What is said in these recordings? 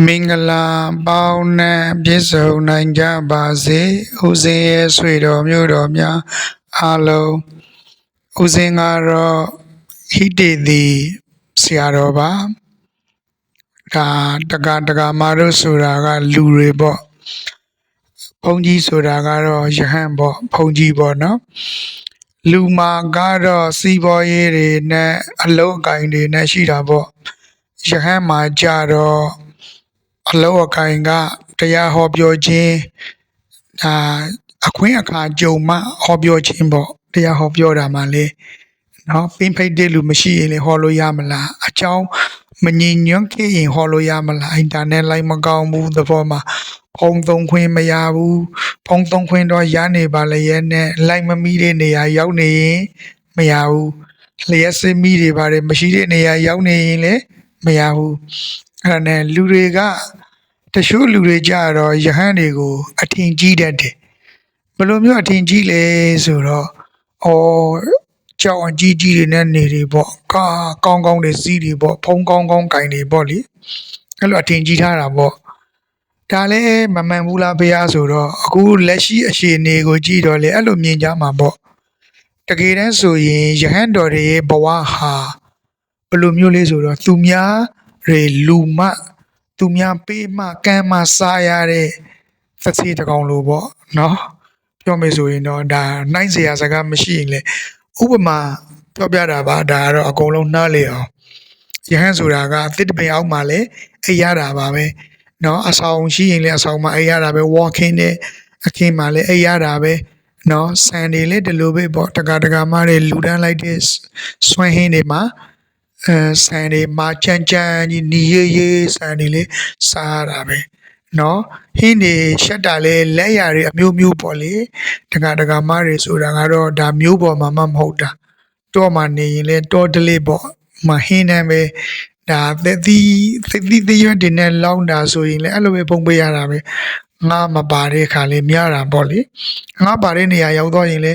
မင်္ဂလာပေါင်းနဲ့ပြည့်စုံနိုင်ကြပါစေဦးဇင်းရဲ့ဆွေတော်မျိုးတော်များအားလုံးဦးဇင်းကတော့ဟိတေတိဆရာတော်ပါဒါတက္ကတက္ကမတို့ဆိုတာကလူတွေပေါ့ဘုန်းကြီးဆိုတာကတော့ယဟန်ပေါ့ဘုန်းကြီးပေါ့နော်လူမာကတော့စီးပွားရေးတွေနဲ့အလုံးအကိုင်းတွေနဲ့ရှိတာပေါ့ယဟန်မှာကြတော့ အလောအကိုင်ကတရားဟောပြောခြင်းဒါအခွင့်အခါကြုံမှဟောပြောခြင်းပေါ့တရားဟောပြောတာမှလေနော်ပင်ဖိတ်တဲ့လူမရှိရင်လေဟောလို့ရမလားအကြောင်းမငြိမ်ညွန့်ခဲ့ရင်ဟောလို့ရမလားအင်တာနက်လိုက်မကောင်းဘူးသဘောမှာဖုံသုံးခွင့်မရဘူးဖုံသုံးခွင့်တော့ရနေပါလေရဲ့နဲ့လိုက်မမီတဲ့နေရာရောက်နေရင်မရဘူးလျှက်စစ်မီတွေပါတယ်မရှိတဲ့နေရာရောက်နေရင်လည်းမရဘူး အဲ့ဒါနဲ့လူတွေကတချို့လူတွေကြတော့ယဟန်တွေကိုအထင်ကြီးတတ်တယ်ဘယ်လိုမျိုးအထင်ကြီးလဲဆိုတော့အော်ကြောင်အကြီးကြီးတွေနဲ့နေတွေပေါ့ကာကောင်းကောင်းတွေစီးတွေပေါ့ဖုံးကောင်းကောင်းကင်တွေပေါ့လေအဲ့လိုအထင်ကြီးထားတာပေါ့ဒါလည်းမမှန်ဘူးလားဖေဟာဆိုတော့အခုလက်ရှိအခြေအနေကိုကြည့်တော့လေအဲ့လိုမြင်ကြမှာပေါ့တကယ်တမ်းဆိုရင်ယဟန်တော်တွေရဲ့ဘဝဟာဘယ်လိုမျိုးလဲဆိုတော့သူများ ရေလူမသူများပေးမှကမ်းမှစားရတဲ့သတိတကောင်လိုပေါ့နော်ပြောမယ်ဆိုရင်တော့ဒါနိုင်စရာစကားမရှိရင်လေဥပမာပြောပြတာပါဒါကတော့အကုန်လုံးနှားလေအောင်ယဟန်ဆိုတာကသစ်တပင်အောက်မှာလေအိပ်ရတာပါပဲနော်အဆောင်ရှိရင်လေအဆောင်မှာအိပ်ရတာပဲ walking နဲ့အခင်းမှာလေအိပ်ရတာပဲနော်ဆန်တွေလေဒီလိုပဲပေါ့တကာတကာမှတွေလူတန်းလိုက်တဲ့ဆွမ်းဟင်းတွေမှာ ဆန်တွေမာချမ်းချမ်းကြီးနီရေးရေးဆန်တွေလေစားတာပဲနော်ဟင်းတွေရှက်တာလေလက်ရတွေအမျိုးမျိုးပေါ့လေတကတကမတွေဆိုတာကတော့ဒါမျိုးပေါ်မှာမှမဟုတ်တာတော့မှနေရင်လေတော့တလေးပေါ့မဟင်းနဲ့ပဲဒါသက်သီးသက်သီးသရွက်တွေနဲ့လောင်းတာဆိုရင်လေအဲ့လိုပဲပုံပေးရတာပဲငါမပါတဲ့ခါလေးမြတာပေါ့လေငါပါတဲ့နေရာရောက်တော့ရင်လေ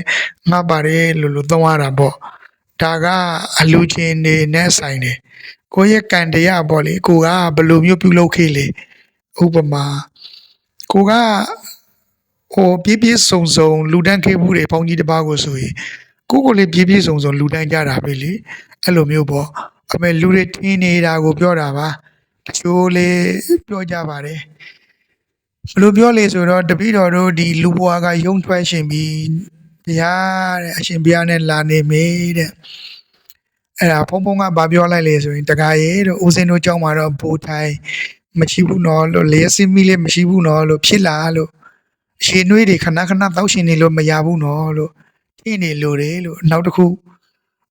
ငါပါတဲ့လို့လို့သုံးရတာပေါ့ ဒါကအလူချင်းနေနဲ့ဆိုင်တယ်ကိုယ့်ရဲ့ကံတရားပေါ့လေကိုကဘယ်လိုမျိုးပြုလုပ်ခဲ့လေဥပမာကိုကဟိုပြည့်ပြည့်စုံစုံလူတန်းခဲ့မှုတွေဘုန်းကြီးတစ်ပါးကိုဆိုရင်ကိုကိုလေးပြည့်ပြည့်စုံစုံလူတန်းကြတာပဲလေအဲ့လိုမျိုးပေါ့အမေလူတွေထင်းနေတာကိုပြောတာပါတချို့လေးပြောကြပါတယ်ဘယ်လိုပြောလဲဆိုတော့တပည့်တော်တို့ဒီလူဘွားကယုံထွက်ရှင်ပြီး တရားတဲ့အရှင်ဘုရားနဲ့လာနေမေးတဲ့အဲ့ဒါဖုံဖုံကဗာပြောလိုက်လေဆိုရင်တခါရေတို့ဦးစင်းတို့ကြောင်းမှာတော့ဘူထိုင်မရှိဘူးနော်လို့လေစင်းမီလေးမရှိဘူးနော်လို့ဖြစ်လာလို့ရှင်နွေးတွေခဏခဏတောက်ရှင်နေလို့မရဘူးနော်လို့ထင်းနေလို့တယ်လို့နောက်တစ်ခု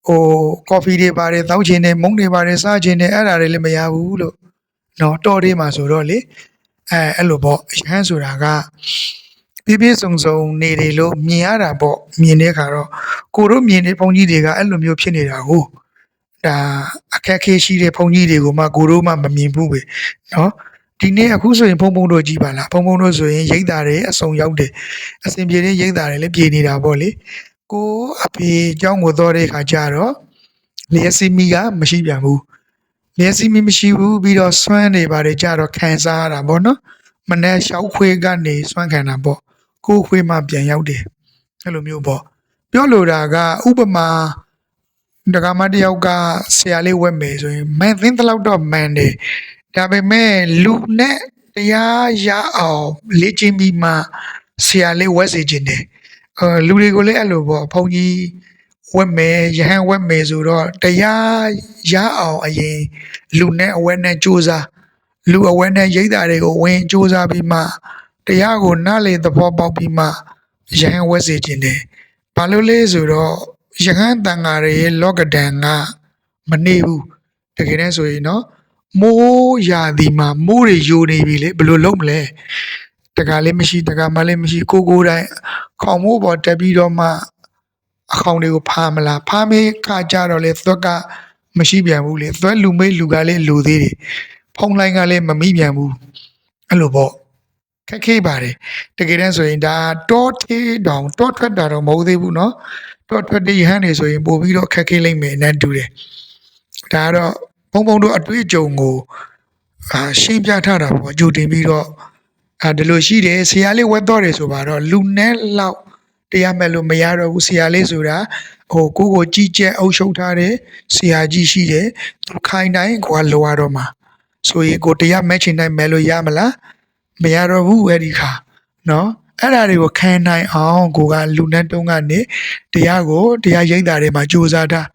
ဟိုကော်ဖီတွေပါတယ်တောက်ချင်တယ်မုန်းတွေပါတယ်စားချင်တယ်အဲ့ဒါတွေလည်းမရဘူးလို့နော်တော်သေးမှာဆိုတော့လေအဲအဲ့လိုပေါ့ရဟန်းဆိုတာက ပြည့်ပြည့်စုံစုံနေတယ်လို့မြင်ရတာပေါ့မြင်တဲ့အခါတော့ကိုတို့မြင်တဲ့ဘုန်းကြီးတွေကအဲ့လိုမျိုးဖြစ်နေတာကိုဒါအခက်အခဲရှိတဲ့ဘုန်းကြီးတွေကိုမှကိုတို့မှမမြင်ဘူးပဲเนาะဒီနေ့အခုဆိုရင်ဘုံဘုံတို့ကြည့်ပါလားဘုံဘုံတို့ဆိုရင်ရိတ်တာတွေအစုံရောက်တယ်အစဉ်ပြေတဲ့ရိတ်တာတွေလည်းပြေနေတာပေါ့လေကိုအဖေเจ้าကိုတော်တဲ့အခါကျတော့လျက်စီမီကမရှိပြန်ဘူးလျက်စီမီမရှိဘူးပြီးတော့စွမ်းနေပါတယ်ကြတော့ခံစားရတာပေါ့နော်မနေ့ရှောက်ခွေးကနေစွမ်းခံတာပေါ့ ကိုခွေးမှပြန်ရောက်တယ်အဲ့လိုမျိုးပေါ့ပြောလိုတာကဥပမာဒကမတယောက်ကဆရာလေးဝက်မယ်ဆိုရင်မန်သင်းတလောက်တော့မန်တယ်ဒါပေမဲ့လူနဲ့တရားရအောင်လေ့ကျင့်ပြီးမှဆရာလေးဝက်စေခြင်းတယ်အဲလူတွေကိုလည်းအဲ့လိုပေါ့ဘုန်းကြီးဝက်မယ်ယဟန်ဝက်မယ်ဆိုတော့တရားရအောင်အရင်လူနဲ့အဝဲနဲ့ကြိုးစားလူအဝဲနဲ့ရိတ်တာတွေကိုဝင်ကြိုးစားပြီးမှ တရားကိုနားလေသဘောပေါက်ပြီးမှယဟန်ဝက်စေခြင်းတယ်ဘာလို့လဲဆိုတော့ယဟန်တန်ဃာတွေရဲ့လောကဒဏ်ကမနေဘူးတကယ်တမ်းဆိုရင်နော်မိုးရာသီမှာမိုးတွေယိုနေပြီလေဘယ်လိုလုပ်မလဲတကားလေးမရှိတကားမလေးမရှိကိုကိုယ်တိုင်ခေါင်မိုးပေါ်တက်ပြီးတော့မှအခေါင်တွေကိုဖားမလားဖားမေးခါကြတော့လေသွက်ကမရှိပြန်ဘူးလေသွက်လူမေးလူကလည်းလူသေးတယ်ဖုံလိုင်းကလည်းမမိပြန်ဘူးအဲ့လိုပေါ့ ခက်ခဲပါတယ်တကယ်တမ်းဆိုရင်ဒါတောသေးတောင်တောထွက်တာတော့မဟုတ်သေးဘူးเนาะတောထွက်တဲ့ဟန်နေဆိုရင်ပို့ပြီးတော့ခက်ခဲလိမ့်မယ်နဲ့တူတယ်ဒါကတော့ဘုံဘုံတို့အတွေ့အကြုံကို အာရှင်းပြထားတာပေါ့ကြိုတင်ပြီးတော့အာဒီလိုရှိတယ်ဆရာလေးဝက်တော့တယ်ဆိုပါတော့လူနဲ့လောက်တရားမဲ့လို့မရတော့ဘူးဆရာလေးဆိုတာဟိုကိုကိုကြီးကျက်အုပ်ချုပ်ထားတယ်ဆရာကြီးရှိတယ်သူခိုင်းတိုင်းကိုကလိုရတော့မှာဆိုရင်ကိုတရားမဲ့ချင်တိုင်းမဲ့လို့ရမလား မရတော့ဘူးအဲ့ဒီခါနော်အဲ့ဒါတွေကိုခံနိုင်အောင်ကိုကလူနဲ့တုံးကနေတရားကိုတရားရိပ်တာတွေမှာကြိုးစားထား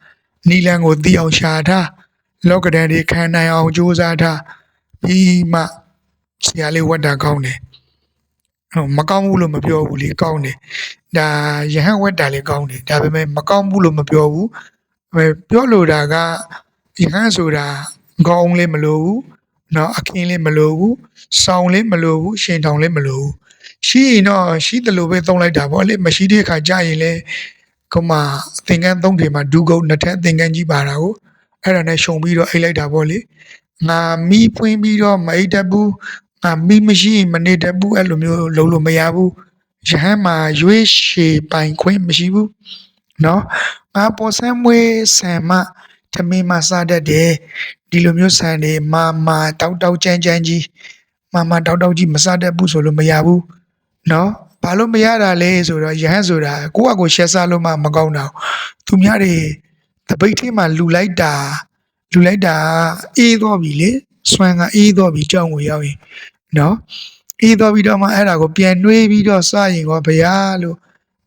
နီလန်ကိုသိအောင်ရှာထားလောကဒဏ်တွေခံနိုင်အောင်ကြိုးစားထားပြီးမှဆရာလေးဝတ်တာကောင်းတယ်ဟိုမကောင်းဘူးလို့မပြောဘူးလေကောင်းတယ်ဒါယဟန်ဝတ်တာလည်းကောင်းတယ်ဒါပေမဲ့မကောင်းဘူးလို့မပြောဘူးအဲပြောလိုတာကယဟန်ဆိုတာကောင်းလေးမလို့ဘူး เนาะအခင်းလေးမလို့ဘူးစောင်းလေးမလို့ဘူးရှင်ထောင်လေးမလို့ဘူးရှိရင်တော့ရှိတယ်လို့ပဲသုံးလိုက်တာပေါ့လေမရှိတဲ့အခါကြာရင်လေကမသင်္ကန်းသုံးထည်မှာဒူးကုတ်နှစ်ထပ်သင်္ကန်းကြီးပါတာကိုအဲ့ဒါနဲ့ရှုံပြီးတော့အိတ်လိုက်တာပေါ့လေငါမီးဖွင့်ပြီးတော့မအိတ်တတ်ဘူးငါမီးမရှိရင်မနေတတ်ဘူးအဲ့လိုမျိုးလုံးလို့မရဘူးရဟန်းမှာရွေးရှည်ပိုင်ခွင့်မရှိဘူးเนาะငါပေါ်ဆန်းမွေးဆံမ သမင်းမစားတတ်တယ်ဒီလိုမျိုးဆန်တွေမာမာတောက်တောက်ကြမ်းကြမ်းကြီးမာမာတောက်တောက်ကြီးမစားတတ်ဘူးဆိုလို့မရဘူးနော်ဘာလို့မရတာလဲဆိုတော့ယဟန်ဆိုတာကိုယ့်အကိုရှက်စားလို့မှမကောင်းတာသူများတွေတပိတ်ထဲမှာလူလိုက်တာလူလိုက်တာအေးတော့ပြီလေစွမ်းကအေးတော့ပြီကြောင်းကိုရောက်ရင်နော်အေးတော့ပြီးတော့မှအဲ့ဒါကိုပြန်နှွေးပြီးတော့စရင်ကောဗျာလို့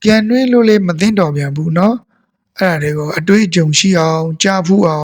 ပြန်နှွေးလို့လေမသိတော့ပြန်ဘူးနော် အဲ့ဒါတွေကိုအတွေ့အကြုံရှိအောင်ကြားဖူးအောင်